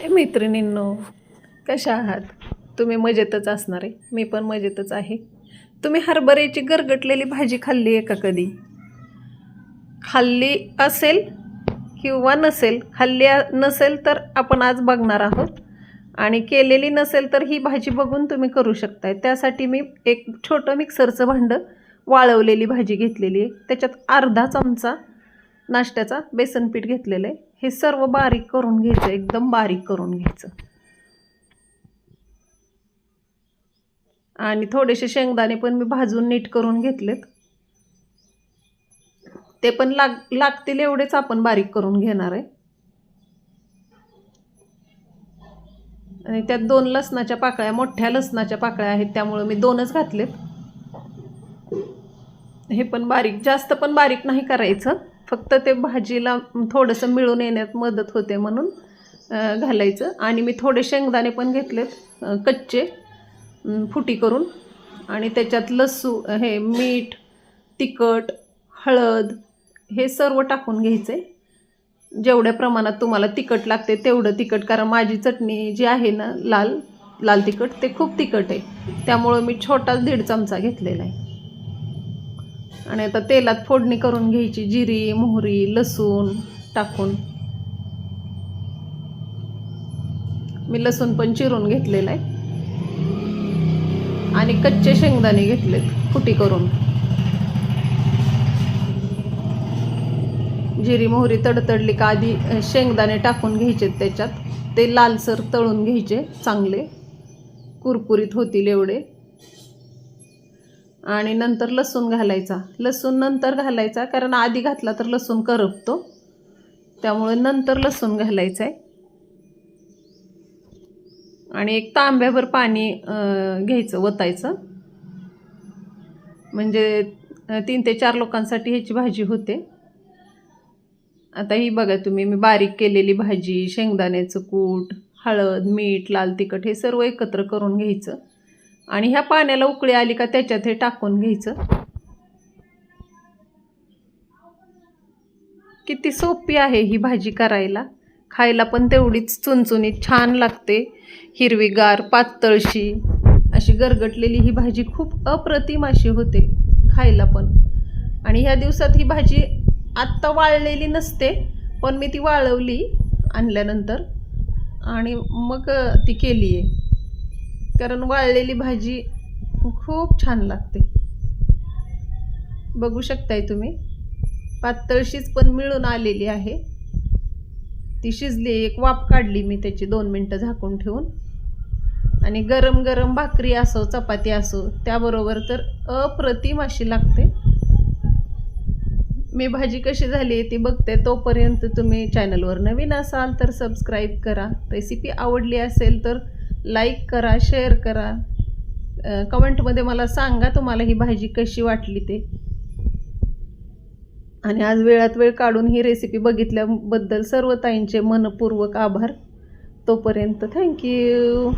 हाय मैत्रिणींनो कशा आहात? तुम्ही मजेतच असणार आहे. मी पण मजेतच आहे. तुम्ही हरभऱ्याची गरगटलेली भाजी खाल्ली आहे का कधी? खाल्ली असेल किंवा नसेल खाल्ली नसेल तर आपण आज बघणार आहोत. आणि केलेली नसेल तर ही भाजी बघून तुम्ही करू शकताय. त्यासाठी मी एक छोटं मिक्सरचं भांडं वाळवलेली भाजी घेतलेली आहे. त्याच्यात अर्धा चमचा नाश्त्याचा बेसन पीठ घेतलेलं आहे. हे सर्व बारीक करून घ्यायचं एकदम बारीक करून घ्यायचं. आणि थोडेसे शेंगदाणे पण मी भाजून नीट करून घेतलेत. ते पण लाग लागतील एवढेच आपण बारीक करून घेणार आहे. आणि त्यात दोन लसणाच्या पाकळ्या मोठ्या लसणाच्या पाकळ्या आहेत त्यामुळे मी दोनच घातलेत. हे पण बारीक जास्त पण बारीक नाही करायचं. फक्त ते भाजीला थोडंसं मिळून येण्यात मदत होते म्हणून घालायचं. आणि मी थोडे शेंगदाणे पण घेतलेत कच्चे फुटी करून. आणि त्याच्यात लसू हे मीठ तिखट हळद हे सर्व टाकून घ्यायचे. जेवढ्या प्रमाणात तुम्हाला तिखट लागते तेवढं तिखट कारण माझी चटणी जी आहे ना लाल लाल तिखट ते खूप तिखट आहे. त्यामुळं मी छोटा दीड चमचा घेतलेला आहे. आणि आता तेलात फोडणी करून घ्यायची जिरी मोहरी लसूण टाकून. मी लसूण पण चिरून घेतलेला आहे. आणि कच्चे शेंगदाणे घेतलेत फुटी करून. जिरी मोहरी तडतडली का आधी शेंगदाणे टाकून घ्यायचे त्याच्यात. ते लालसर तळून घ्यायचे चांगले. कुरकुरीत होतील एवढे. आणि नंतर लसूण घालायचा. लसूण नंतर घालायचा कारण आधी घातला तर लसूण करपतो. त्यामुळे नंतर लसूण घालायचं आहे आणि एक तांब्याभर पाणी घ्यायचं वतायचं. म्हणजे तीन ते चार लोकांसाठी ह्याची भाजी होते. आता ही बघा तुम्ही मी बारीक केलेली भाजी शेंगदाण्याचं कूट हळद मीठ लाल तिखट हे सर्व एकत्र करून घ्यायचं. आणि ह्या पाण्याला उकळी आली का त्याच्यात हे टाकून घ्यायचं. किती सोपी आहे ही भाजी करायला. खायला पण तेवढीच चुनचुनीत छान लागते. हिरवीगार पातळशी. अशी गरगटलेली ही भाजी खूप अप्रतिम अशी होते खायला पण. आणि ह्या दिवसात ही भाजी आत्ता वाळलेली नसते पण मी ती वाळवली आणल्यानंतर. आणि मग ती केली आहे कारण वाळलेली भाजी खूप छान लागते. बघू शकताय तुम्ही. पातळशीच पण मिळून आलेली आहे. ती शिजली एक वाफ काढली मी त्याची दोन मिनटं झाकून ठेवून. आणि गरम गरम भाकरी असो चपाती असो त्याबरोबर तर अप्रतिम अशी लागते. मी भाजी कशी झाली आहे ती बघते. तोपर्यंत तुम्ही चॅनलवर नवीन असाल तर सबस्क्राईब करा. रेसिपी आवडली असेल तर लाईक करा शेअर करा. कमेंटमध्ये मला सांगा तुम्हाला ही भाजी कशी वाटली ते. आणि आज वेळात वेळ काढून ही रेसिपी बघितल्याबद्दल सर्व ताईंचे मनपूर्वक आभार. तोपर्यंत थँक्यू